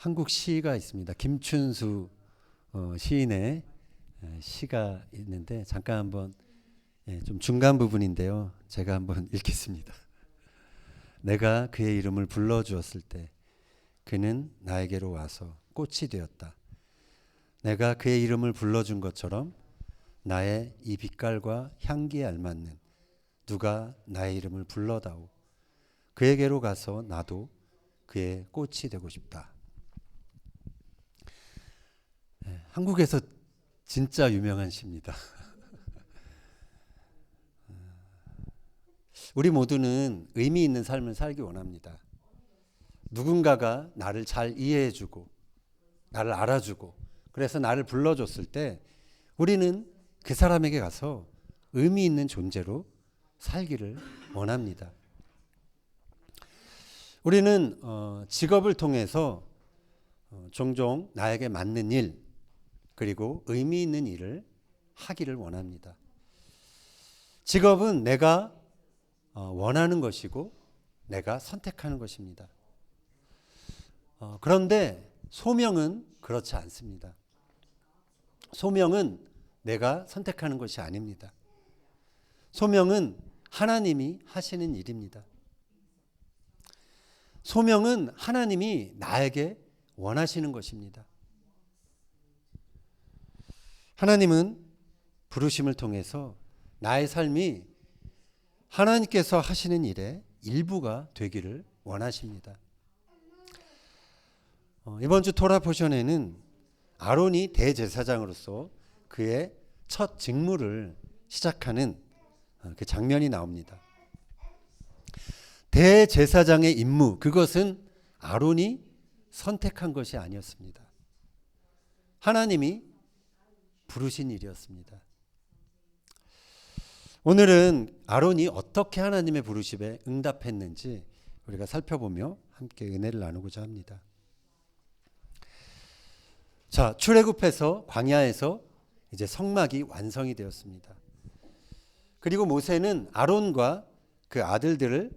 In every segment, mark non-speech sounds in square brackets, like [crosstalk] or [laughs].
한국 시가 있습니다. 김춘수 어, 시인의 에, 시가 있는데 잠깐 한번 예, 좀 중간 부분인데요. 제가 한번 [laughs] 읽겠습니다. 내가 그의 이름을 불러 주었을 때 그는 나에게로 와서 꽃이 되었다. 내가 그의 이름을 불러 준 것처럼 나의 이 빛깔과 향기에 알맞는 누가 나의 이름을 불러다오. 그에게로 가서 나도 그의 꽃이 되고 싶다. 예, 한국에서 진짜 유명한 시입니다. [laughs] 우리 모두는 의미 있는 삶을 살기 원합니다. 누군가가 나를 잘 이해해주고, 나를 알아주고, 그래서 나를 불러줬을 때 우리는 그 사람에게 가서 의미 있는 존재로 살기를 원합니다. 우리는 어, 직업을 통해서 어, 종종 나에게 맞는 일 그리고 의미 있는 일을 하기를 원합니다. 직업은 내가 어, 원하는 것이고 내가 선택하는 것입니다. 어, 그런데 소명은 그렇지 않습니다. 소명은 내가 선택하는 것이 아닙니다. 소명은 하나님이 하시는 일입니다. 소명은 하나님이 나에게 원하시는 것입니다. 하나님은 부르심을 통해서 나의 삶이 하나님께서 하시는 일의 일부가 되기를 원하십니다. 어, 이번 주 토라 포션에는 아론이 대제사장으로서 그의 첫 직무를 시작하는 어, 그 장면이 나옵니다. 대제사장의 임무 그것은 아론이 선택한 것이 아니었습니다. 하나님이 부르신 일이었습니다. 오늘은 아론이 어떻게 하나님의 부르심에 응답했는지 우리가 살펴보며 함께 은혜를 나누고자 합니다. 자, 출애굽해서 광야에서 이제 성막이 완성이 되었습니다. 그리고 모세는 아론과 그 아들들을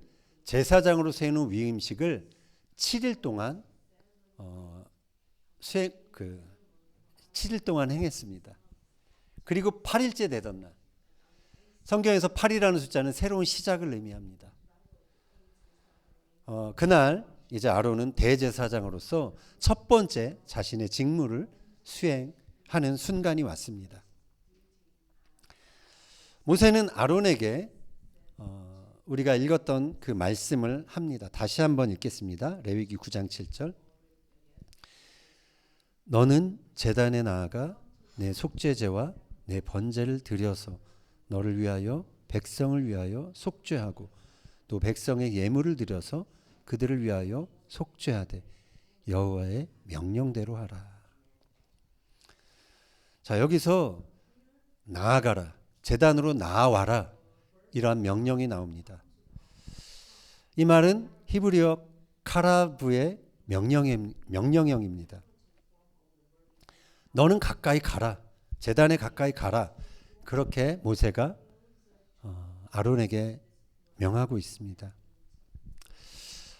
제사장으로 세우는 위임식을 7일 동안 어, 수행 그 7일 동안 행했습니다. 그리고 8일째 되던 날 성경에서 8이라는 숫자는 새로운 시작을 의미합니다. 어, 그날 이제 아론은 대제사장으로서 첫 번째 자신의 직무를 수행하는 순간이 왔습니다. 모세는 아론에게 어, 우리가 읽었던 그 말씀을 합니다. 다시 한번 읽겠습니다. 레위기 9장 7절. 너는 제단에 나아가 내 속죄제와 내 번제를 드려서 너를 위하여 백성을 위하여 속죄하고 또 백성의 예물을 드려서 그들을 위하여 속죄하되 여호와의 명령대로 하라. 자 여기서 나아가라 재단으로 나아와라 이러한 명령이 나옵니다. 이 말은 히브리어 카라브의 명령 명령형입니다. 너는 가까이 가라 재단에 가까이 가라 그렇게 모세가 어, 아론에게 명하고 있습니다.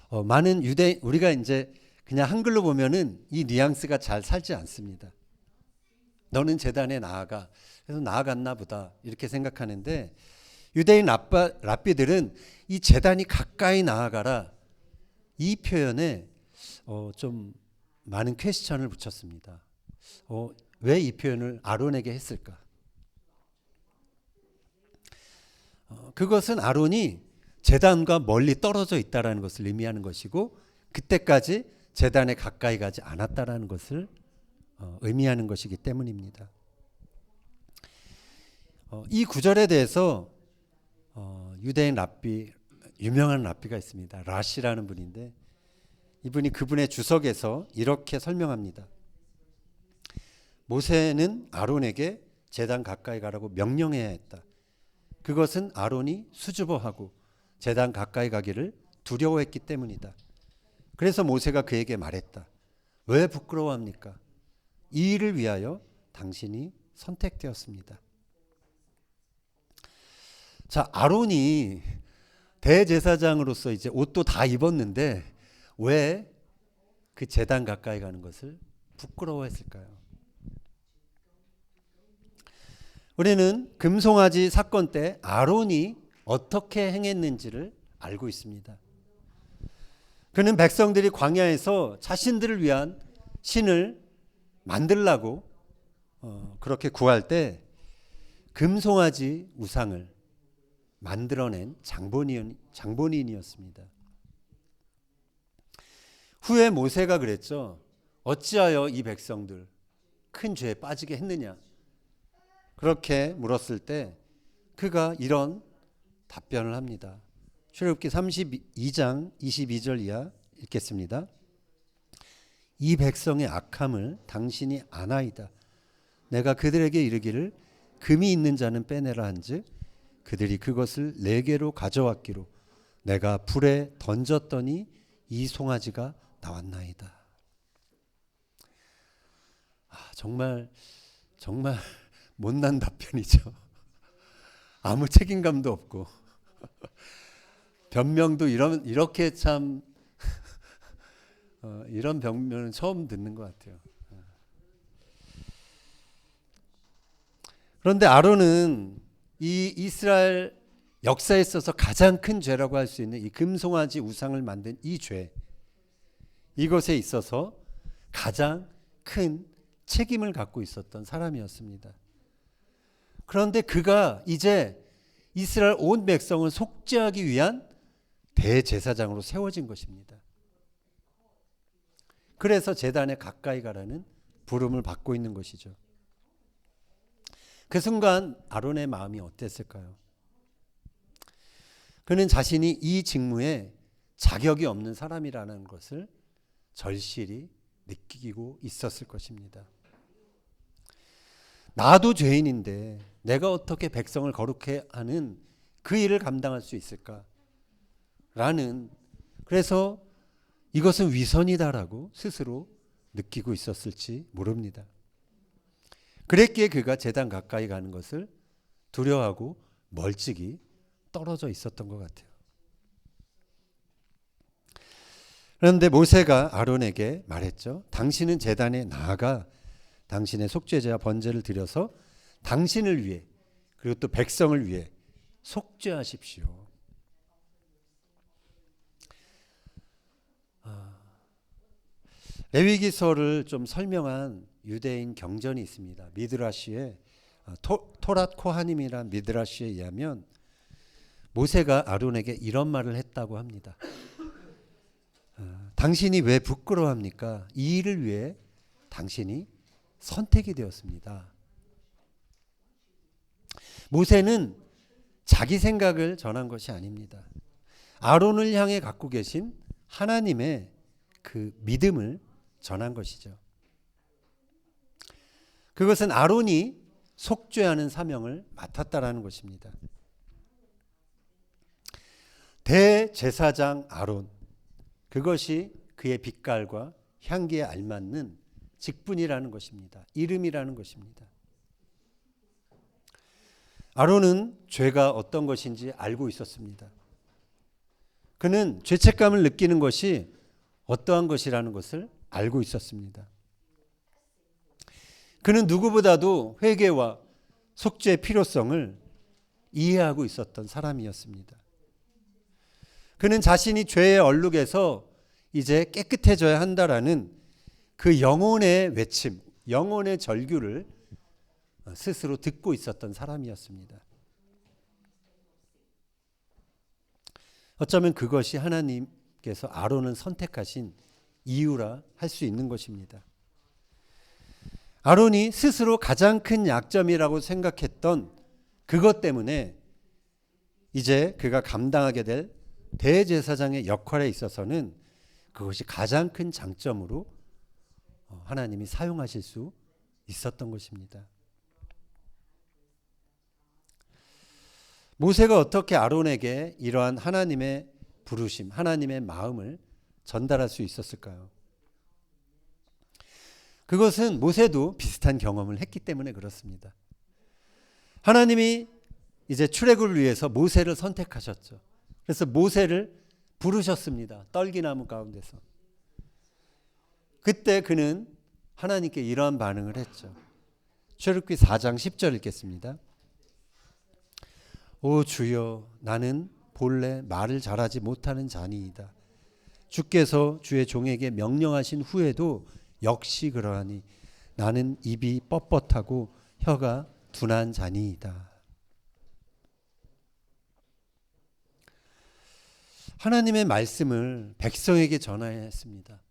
어, 많은 유대 우리가 이제 그냥 한글로 보면은 이 뉘앙스가 잘 살지 않습니다. 너는 재단에 나아가 그래서 나아갔나 보다 이렇게 생각하는데 유대인 랍바, 랍비들은 이 재단이 가까이 나아가라 이 표현에 어, 좀 많은 퀘스천을 붙였습니다. 어, 왜 이 표현을 아론에게 했을까? 어, 그것은 아론이 재단과 멀리 떨어져 있다라는 것을 의미하는 것이고 그때까지 재단에 가까이 가지 않았다라는 것을 어, 의미하는 것이기 때문입니다. 어, 이 구절에 대해서 어, 유대인 랍비 유명한 랍비가 있습니다. 라시라는 분인데 이분이 그분의 주석에서 이렇게 설명합니다. 모세는 아론에게 재단 가까이 가라고 명령해야 했다. 그것은 아론이 수줍어하고 재단 가까이 가기를 두려워했기 때문이다. 그래서 모세가 그에게 말했다. 왜 부끄러워합니까? 이 일을 위하여 당신이 선택되었습니다. 자, 아론이 대제사장으로서 이제 옷도 다 입었는데 왜그그 재단 가까이 가는 것을 부끄러워했을까요? 우리는 금송아지 사건 때 아론이 어떻게 행했는지를 알고 있습니다. 그는 백성들이 광야에서 자신들을 위한 신을 만들라고 어, 그렇게 구할 때 금송아지 우상을 만들어낸 장본인, 장본인이었습니다. 후에 모세가 그랬죠. 어찌하여 이 백성들 큰 죄에 빠지게 했느냐? 그렇게 물었을 때 그가 이런 답변을 합니다. 출애굽기 32장 22절 이하 읽겠습니다. 이 백성의 악함을 당신이 아나이다. 내가 그들에게 이르기를 금이 있는 자는 빼내라 한즉 그들이 그것을 내게로 가져왔기로 내가 불에 던졌더니 이 송아지가 나왔나이다. 아, 정말 정말 못난 답변이죠. [laughs] 아무 책임감도 없고 [laughs] 변명도 이런 이렇게 참 [laughs] 어, 이런 변명은 처음 듣는 것 같아요. 그런데 아론은 이 이스라엘 역사에 있어서 가장 큰 죄라고 할 수 있는 이 금송아지 우상을 만든 이 죄, 이것에 있어서 가장 큰 책임을 갖고 있었던 사람이었습니다. 그런데 그가 이제 이스라엘 온 백성을 속죄하기 위한 대제사장으로 세워진 것입니다. 그래서 재단에 가까이 가라는 부름을 받고 있는 것이죠. 그 순간 아론의 마음이 어땠을까요? 그는 자신이 이 직무에 자격이 없는 사람이라는 것을 절실히 느끼고 있었을 것입니다. 나도 죄인인데 내가 어떻게 백성을 거룩해 하는 그 일을 감당할 수 있을까? 라는 그래서 이것은 위선이다라고 스스로 느끼고 있었을지 모릅니다. 그랬기에 그가 재단 가까이 가는 것을 두려워하고 멀찍이 떨어져 있었던 것 같아요. 그런데 모세가 아론에게 말했죠. 당신은 재단에 나아가 당신의 속죄제와 번제를 드려서 당신을 위해 그리고 또 백성을 위해 속죄하십시오. 아, 레위기서를 좀 설명한 유대인 경전이 있습니다. 미드라시에 아, 토, 토랏 코하님이란 미드라시에 의하면 모세가 아론에게 이런 말을 했다고 합니다. 아, 당신이 왜 부끄러워합니까? 이 일을 위해 당신이 선택이 되었습니다. 모세는 자기 생각을 전한 것이 아닙니다. 아론을 향해 갖고 계신 하나님의 그 믿음을 전한 것이죠. 그것은 아론이 속죄하는 사명을 맡았다라는 것입니다. 대제사장 아론 그것이 그의 빛깔과 향기에 알맞는 직분이라는 것입니다. 이름이라는 것입니다. 아론은 죄가 어떤 것인지 알고 있었습니다. 그는 죄책감을 느끼는 것이 어떠한 것이라는 것을 알고 있었습니다. 그는 누구보다도 회개와 속죄의 필요성을 이해하고 있었던 사람이었습니다. 그는 자신이 죄의 얼룩에서 이제 깨끗해져야 한다라는 그 영혼의 외침, 영혼의 절규를 스스로 듣고 있었던 사람이었습니다. 어쩌면 그것이 하나님께서 아론을 선택하신 이유라 할 수 있는 것입니다. 아론이 스스로 가장 큰 약점이라고 생각했던 그것 때문에 이제 그가 감당하게 될 대제사장의 역할에 있어서는 그것이 가장 큰 장점으로 어, 하나님이 사용하실 수 있었던 것입니다. 모세가 어떻게 아론에게 이러한 하나님의 부르심, 하나님의 마음을 전달할 수 있었을까요? 그것은 모세도 비슷한 경험을 했기 때문에 그렇습니다. 하나님이 이제 출애굽을 위해서 모세를 선택하셨죠. 그래서 모세를 부르셨습니다. 떨기나무 가운데서. 그때 그는 하나님께 이러한 반응을 했죠. 출애굽기 4장 10절 읽겠습니다. 오 주여 나는 본래 말을 잘하지 못하는 자니이다. 주께서 주의 종에게 명령하신 후에도 역시 그러하니 나는 입이 뻣뻣하고 혀가 둔한 자니이다. 하나님의 말씀을 백성에게 전해야 했습니다.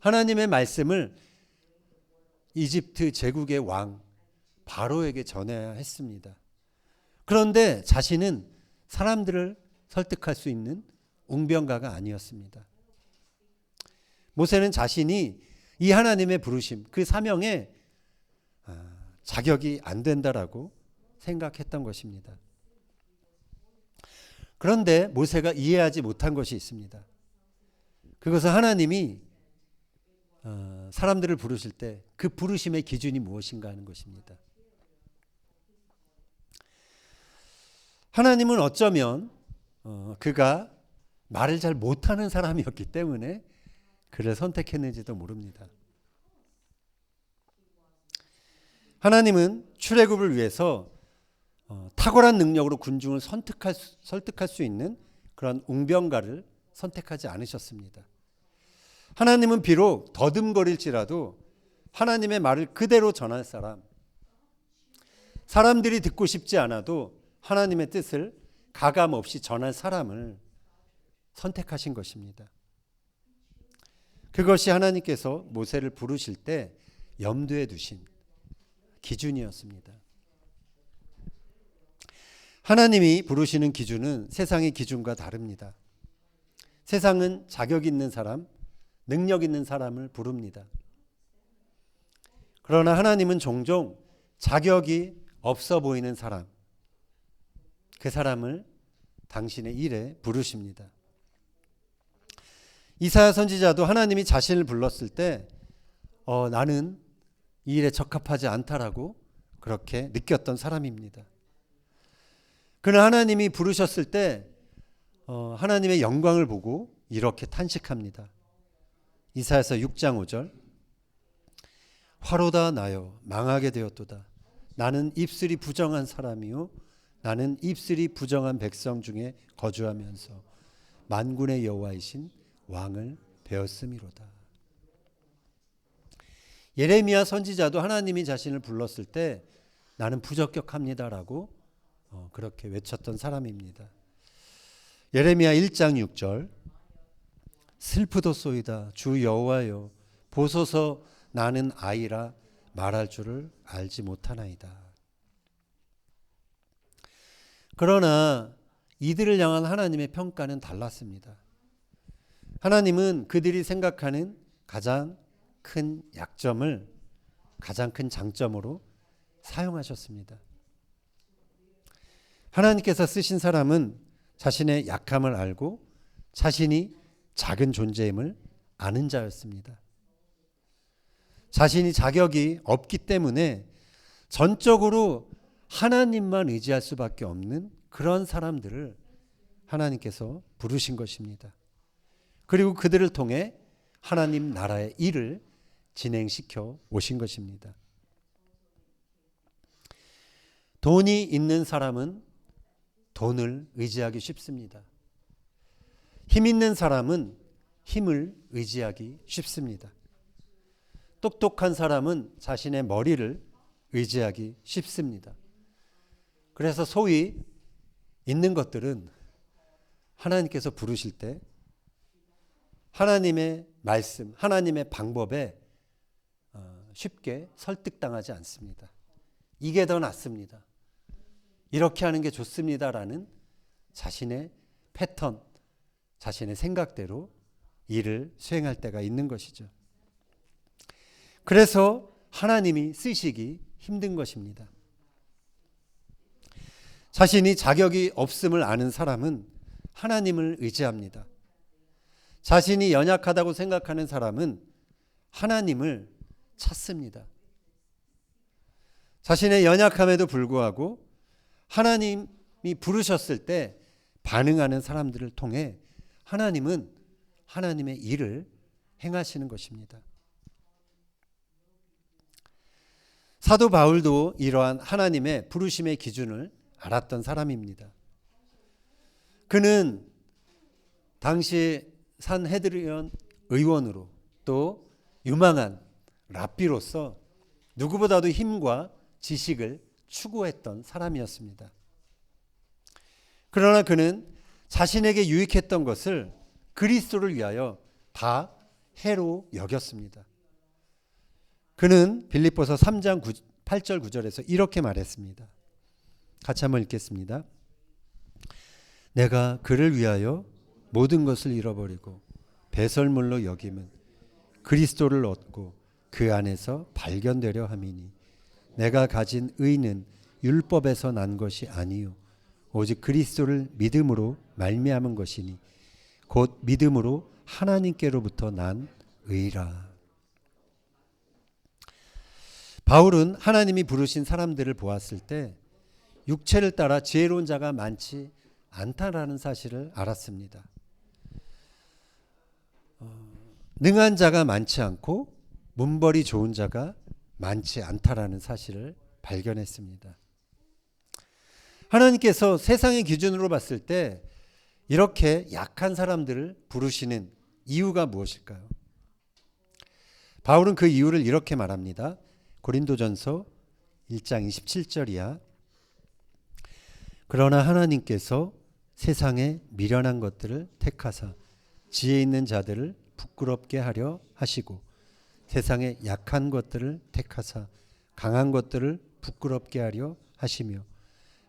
하나님의 말씀을 이집트 제국의 왕 바로에게 전해야 했습니다. 그런데 자신은 사람들을 설득할 수 있는 웅변가가 아니었습니다. 모세는 자신이 이 하나님의 부르심, 그 사명에 아, 자격이 안 된다라고 생각했던 것입니다. 그런데 모세가 이해하지 못한 것이 있습니다. 그것은 하나님이 어, 사람들을 부르실 때 그 부르심의 기준이 무엇인가 하는 것입니다. 하나님은 어쩌면 어, 그가 말을 잘 못하는 사람이었기 때문에 그를 선택했는지도 모릅니다. 하나님은 출애굽을 위해서 어, 탁월한 능력으로 군중을 선택할 수, 설득할 수 있는 그런 웅변가를 선택하지 않으셨습니다. 하나님은 비록 더듬거릴지라도 하나님의 말을 그대로 전할 사람, 사람들이 듣고 싶지 않아도 하나님의 뜻을 가감 없이 전할 사람을 선택하신 것입니다. 그것이 하나님께서 모세를 부르실 때 염두에 두신 기준이었습니다. 하나님이 부르시는 기준은 세상의 기준과 다릅니다. 세상은 자격 있는 사람, 능력 있는 사람을 부릅니다. 그러나 하나님은 종종 자격이 없어 보이는 사람, 그 사람을 당신의 일에 부르십니다. 이사야 선지자도 하나님이 자신을 불렀을 때 어, 나는 이 일에 적합하지 않다라고 그렇게 느꼈던 사람입니다. 그러나 하나님이 부르셨을 때 어, 하나님의 영광을 보고 이렇게 탄식합니다. 이사야서 6장 5절 화로다 나여 망하게 되었도다. 나는 입술이 부정한 사람이요 나는 입술이 부정한 백성 중에 거주하면서 만군의 여호와이신 왕을 배웠음이로다. 예레미야 선지자도 하나님이 자신을 불렀을 때 나는 부적격합니다라고 어, 그렇게 외쳤던 사람입니다. 예레미야 1장 6절 슬프도소이다 주 여호와여 보소서 나는 아이라 말할 줄을 알지 못하나이다. 그러나 이들을 향한 하나님의 평가는 달랐습니다. 하나님은 그들이 생각하는 가장 큰 약점을 가장 큰 장점으로 사용하셨습니다. 하나님께서 쓰신 사람은 자신의 약함을 알고 자신이 작은 존재임을 아는 자였습니다. 자신이 자격이 없기 때문에 전적으로 하나님만 의지할 수밖에 없는 그런 사람들을 하나님께서 부르신 것입니다. 그리고 그들을 통해 하나님 나라의 일을 진행시켜 오신 것입니다. 돈이 있는 사람은 돈을 의지하기 쉽습니다. 힘 있는 사람은 힘을 의지하기 쉽습니다. 똑똑한 사람은 자신의 머리를 의지하기 쉽습니다. 그래서 소위 있는 것들은 하나님께서 부르실 때 하나님의 말씀, 하나님의 방법에 어, 쉽게 설득당하지 않습니다. 이게 더 낫습니다. 이렇게 하는 게 좋습니다라는 자신의 패턴, 자신의 생각대로 일을 수행할 때가 있는 것이죠. 그래서 하나님이 쓰시기 힘든 것입니다. 자신이 자격이 없음을 아는 사람은 하나님을 의지합니다. 자신이 연약하다고 생각하는 사람은 하나님을 찾습니다. 자신의 연약함에도 불구하고 하나님이 부르셨을 때 반응하는 사람들을 통해 하나님은 하나님의 일을 행하시는 것입니다. 사도 바울도 이러한 하나님의 부르심의 기준을 알았던 사람입니다. 그는 당시 산헤드리온 의원으로 또 유망한 랍비로서 누구보다도 힘과 지식을 추구했던 사람이었습니다. 그러나 그는 자신에게 유익했던 것을 그리스도를 위하여 다 해로 여겼습니다. 그는 빌립보서 3장 9, 8절 9절에서 이렇게 말했습니다. 같이 한번 읽겠습니다. 내가 그를 위하여 모든 것을 잃어버리고 배설물로 여김은 그리스도를 얻고 그 안에서 발견되려 함이니 내가 가진 의는 율법에서 난 것이 아니요 오직 그리스도를 믿음으로 말미암은 것이니 곧 믿음으로 하나님께로부터 난 의라. 바울은 하나님이 부르신 사람들을 보았을 때 육체를 따라 지혜로운 자가 많지 않다라는 사실을 알았습니다. 어, 능한 자가 많지 않고 문벌이 좋은 자가 많지 않다라는 사실을 발견했습니다. 하나님께서 세상의 기준으로 봤을 때 이렇게 약한 사람들을 부르시는 이유가 무엇일까요? 바울은 그 이유를 이렇게 말합니다. 고린도전서 1장 27절이야. 그러나 하나님께서 세상에 미련한 것들을 택하사 지혜 있는 자들을 부끄럽게 하려 하시고 세상에 약한 것들을 택하사 강한 것들을 부끄럽게 하려 하시며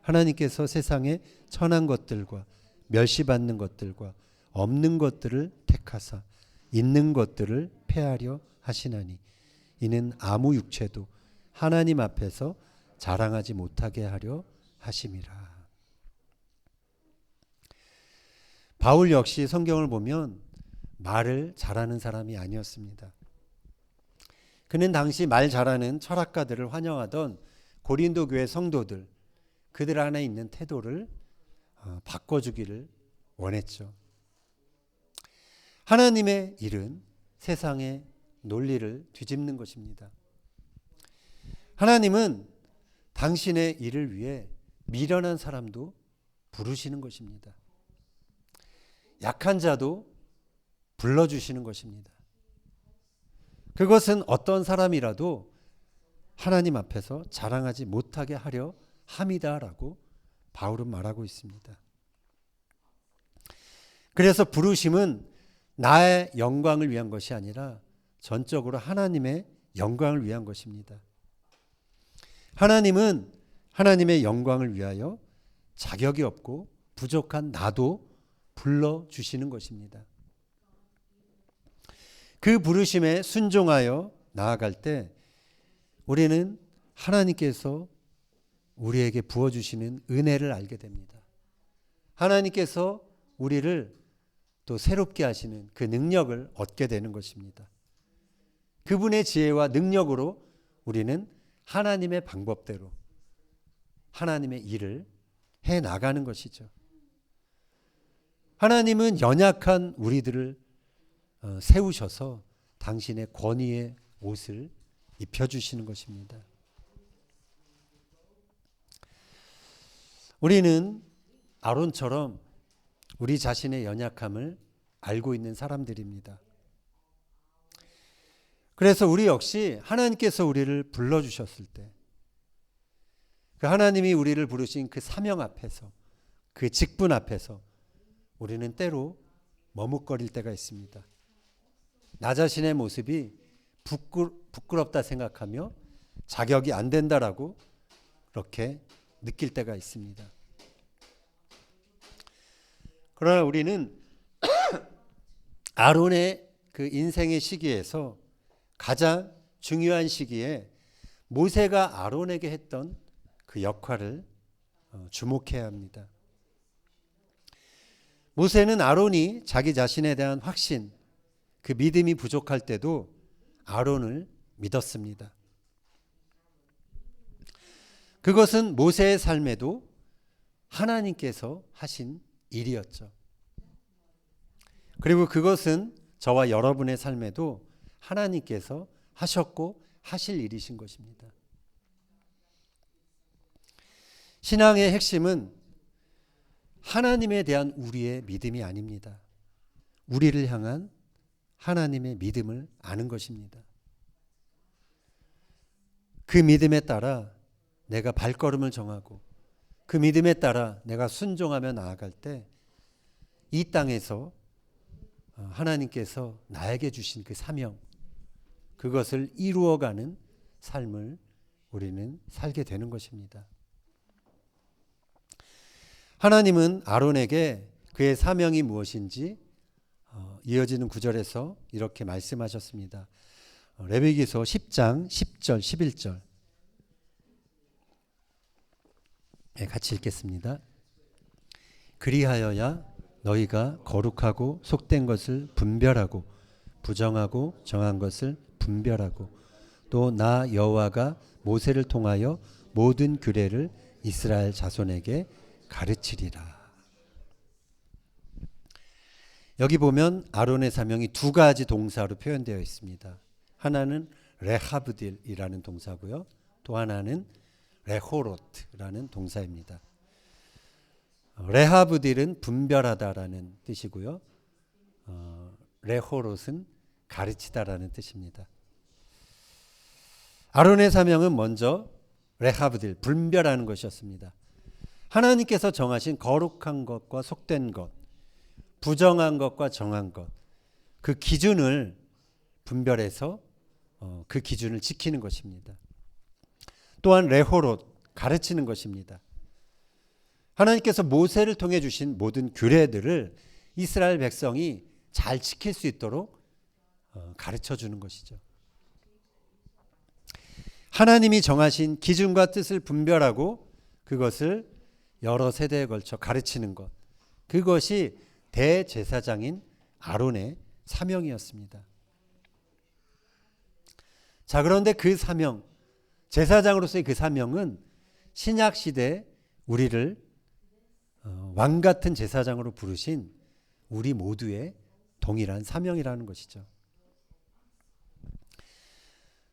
하나님께서 세상에 천한 것들과 멸시받는 것들과 없는 것들을 택하사 있는 것들을 폐하려 하시나니 이는 아무 육체도 하나님 앞에서 자랑하지 못하게 하려 하심이라. 바울 역시 성경을 보면 말을 잘하는 사람이 아니었습니다. 그는 당시 말 잘하는 철학가들을 환영하던 고린도 교회 성도들 그들 안에 있는 태도를 어, 바꿔주기를 원했죠. 하나님의 일은 세상의 논리를 뒤집는 것입니다. 하나님은 당신의 일을 위해 미련한 사람도 부르시는 것입니다. 약한 자도 불러주시는 것입니다. 그것은 어떤 사람이라도 하나님 앞에서 자랑하지 못하게 하려 함이다라고 바울은 말하고 있습니다. 그래서 부르심은 나의 영광을 위한 것이 아니라 전적으로 하나님의 영광을 위한 것입니다. 하나님은 하나님의 영광을 위하여 자격이 없고 부족한 나도 불러 주시는 것입니다. 그 부르심에 순종하여 나아갈 때 우리는 하나님께서 우리에게 부어 주시는 은혜를 알게 됩니다. 하나님께서 우리를 또 새롭게 하시는 그 능력을 얻게 되는 것입니다. 그분의 지혜와 능력으로 우리는 하나님의 방법대로 하나님의 일을 해 나가는 것이죠. 하나님은 연약한 우리들을 어, 세우셔서 당신의 권위의 옷을 입혀주시는 것입니다. 우리는 아론처럼 우리 자신의 연약함을 알고 있는 사람들입니다. 그래서 우리 역시 하나님께서 우리를 불러주셨을 때, 그 하나님이 우리를 부르신 그 사명 앞에서, 그 직분 앞에서 우리는 때로 머뭇거릴 때가 있습니다. 나 자신의 모습이 부끄, 부끄럽다 생각하며 자격이 안 된다라고 그렇게 느낄 때가 있습니다. 그러나 우리는 [coughs] 아론의 그 인생의 시기에서 가장 중요한 시기에 모세가 아론에게 했던 그 역할을 어, 주목해야 합니다. 모세는 아론이 자기 자신에 대한 확신, 그 믿음이 부족할 때도 아론을 믿었습니다. 그것은 모세의 삶에도 하나님께서 하신 일이었죠. 그리고 그것은 저와 여러분의 삶에도 하나님께서 하셨고 하실 일이신 것입니다. 신앙의 핵심은 하나님에 대한 우리의 믿음이 아닙니다. 우리를 향한 하나님의 믿음을 아는 것입니다. 그 믿음에 따라 내가 발걸음을 정하고 그 믿음에 따라 내가 순종하며 나아갈 때 이 땅에서 어, 하나님께서 나에게 주신 그 사명 그것을 이루어가는 삶을 우리는 살게 되는 것입니다. 하나님은 아론에게 그의 사명이 무엇인지 어, 이어지는 구절에서 이렇게 말씀하셨습니다. 어, 레위기서 10장 10절 11절 네, 같이 읽겠습니다. 그리하여야 너희가 거룩하고 속된 것을 분별하고 부정하고 정한 것을 분별하고 또 나 여호와가 모세를 통하여 모든 규례를 이스라엘 자손에게 가르치리라. 여기 보면 아론의 사명이 두 가지 동사로 표현되어 있습니다. 하나는 레하브딜이라는 동사고요. 또 하나는 레호로트라는 동사입니다. 레하브딜은 분별하다라는 뜻이고요. 어, 레호롯은 가르치다라는 뜻입니다. 아론의 사명은 먼저 레하브딜 분별하는 것이었습니다. 하나님께서 정하신 거룩한 것과 속된 것, 부정한 것과 정한 것, 그 기준을 분별해서 어, 그 기준을 지키는 것입니다. 또한 레호롯 가르치는 것입니다. 하나님께서 모세를 통해 주신 모든 규례들을 이스라엘 백성이 잘 지킬 수 있도록 어, 가르쳐 주는 것이죠. 하나님이 정하신 기준과 뜻을 분별하고 그것을 여러 세대에 걸쳐 가르치는 것. 그것이 대제사장인 아론의 사명이었습니다. 자, 그런데 그 사명, 제사장으로서의 그 사명은 신약 시대 우리를 어, 왕 같은 제사장으로 부르신 우리 모두의 동일한 사명이라는 것이죠.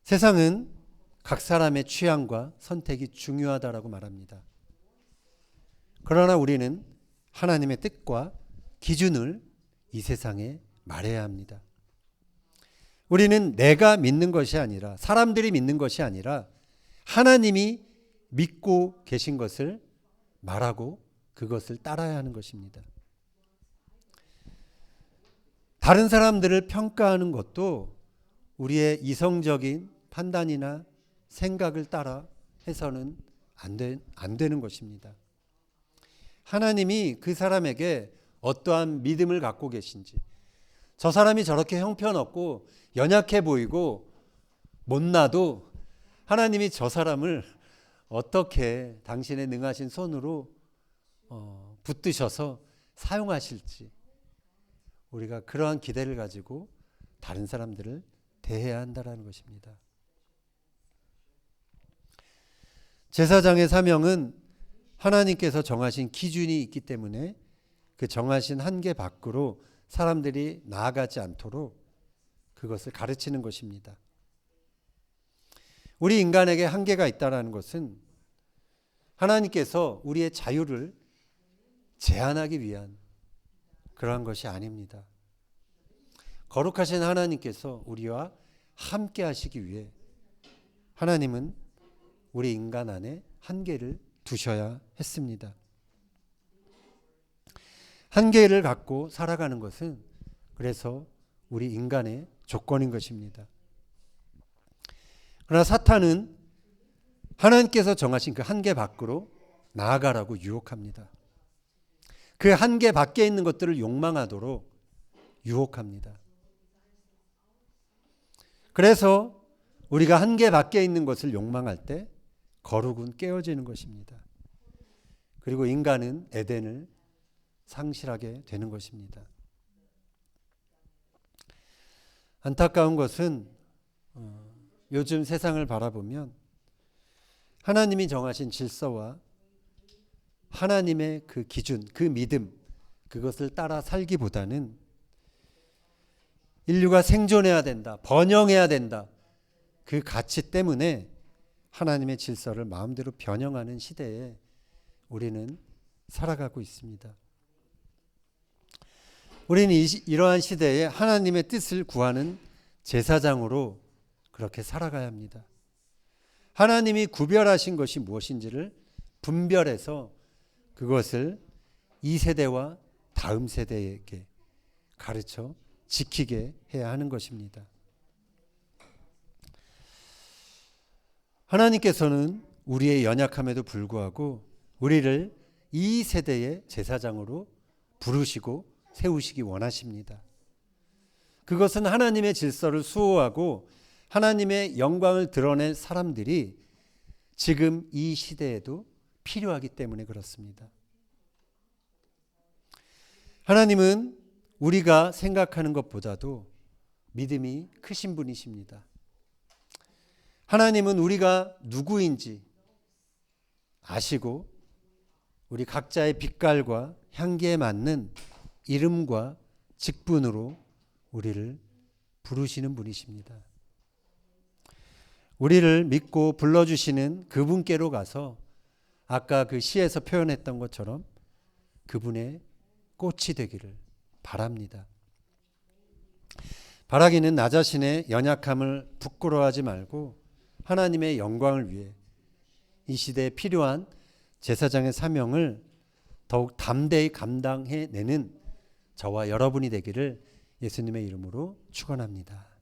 세상은 각 사람의 취향과 선택이 중요하다라고 말합니다. 그러나 우리는 하나님의 뜻과 기준을 이 세상에 말해야 합니다. 우리는 내가 믿는 것이 아니라 사람들이 믿는 것이 아니라 하나님이 믿고 계신 것을 말하고 그것을 따라야 하는 것입니다. 다른 사람들을 평가하는 것도 우리의 이성적인 판단이나 생각을 따라 해서는 안, 되, 안 되는 것입니다. 하나님이 그 사람에게 어떠한 믿음을 갖고 계신지, 저 사람이 저렇게 형편없고 연약해 보이고 못나도 하나님이 저 사람을 어떻게 당신의 능하신 손으로 어, 붙드셔서 사용하실지 우리가 그러한 기대를 가지고 다른 사람들을 대해야 한다라는 것입니다. 제사장의 사명은 하나님께서 정하신 기준이 있기 때문에 그 정하신 한계 밖으로 사람들이 나아가지 않도록 그것을 가르치는 것입니다. 우리 인간에게 한계가 있다는 것은 하나님께서 우리의 자유를 제한하기 위한 그러한 것이 아닙니다. 거룩하신 하나님께서 우리와 함께 하시기 위해 하나님은 우리 인간 안에 한계를 두셔야 했습니다. 한계를 갖고 살아가는 것은 그래서 우리 인간의 조건인 것입니다. 그러나 사탄은 하나님께서 정하신 그 한계 밖으로 나아가라고 유혹합니다. 그 한계 밖에 있는 것들을 욕망하도록 유혹합니다. 그래서 우리가 한계 밖에 있는 것을 욕망할 때 거룩은 깨어지는 것입니다. 그리고 인간은 에덴을 상실하게 되는 것입니다. 안타까운 것은 어, 요즘 세상을 바라보면 하나님이 정하신 질서와 하나님의 그 기준, 그 믿음, 그것을 따라 살기보다는 인류가 생존해야 된다, 번영해야 된다. 그 가치 때문에 하나님의 질서를 마음대로 변형하는 시대에 우리는 살아가고 있습니다. 우리는 이러한 시대에 하나님의 뜻을 구하는 제사장으로 그렇게 살아가야 합니다. 하나님이 구별하신 것이 무엇인지를 분별해서 그것을 이 세대와 다음 세대에게 가르쳐 지키게 해야 하는 것입니다. 하나님께서는 우리의 연약함에도 불구하고 우리를 이 세대의 제사장으로 부르시고 세우시기 원하십니다. 그것은 하나님의 질서를 수호하고 하나님의 영광을 드러낼 사람들이 지금 이 시대에도 필요하기 때문에 그렇습니다. 하나님은 우리가 생각하는 것보다도 믿음이 크신 분이십니다. 하나님은 우리가 누구인지 아시고 우리 각자의 빛깔과 향기에 맞는 이름과 직분으로 우리를 부르시는 분이십니다. 우리를 믿고 불러주시는 그분께로 가서 아까 그 시에서 표현했던 것처럼 그분의 꽃이 되기를 바랍니다. 바라기는 나 자신의 연약함을 부끄러워하지 말고 하나님의 영광을 위해 이 시대에 필요한 제사장의 사명을 더욱 담대히 감당해 내는 저와 여러분이 되기를 예수님의 이름으로 축원합니다.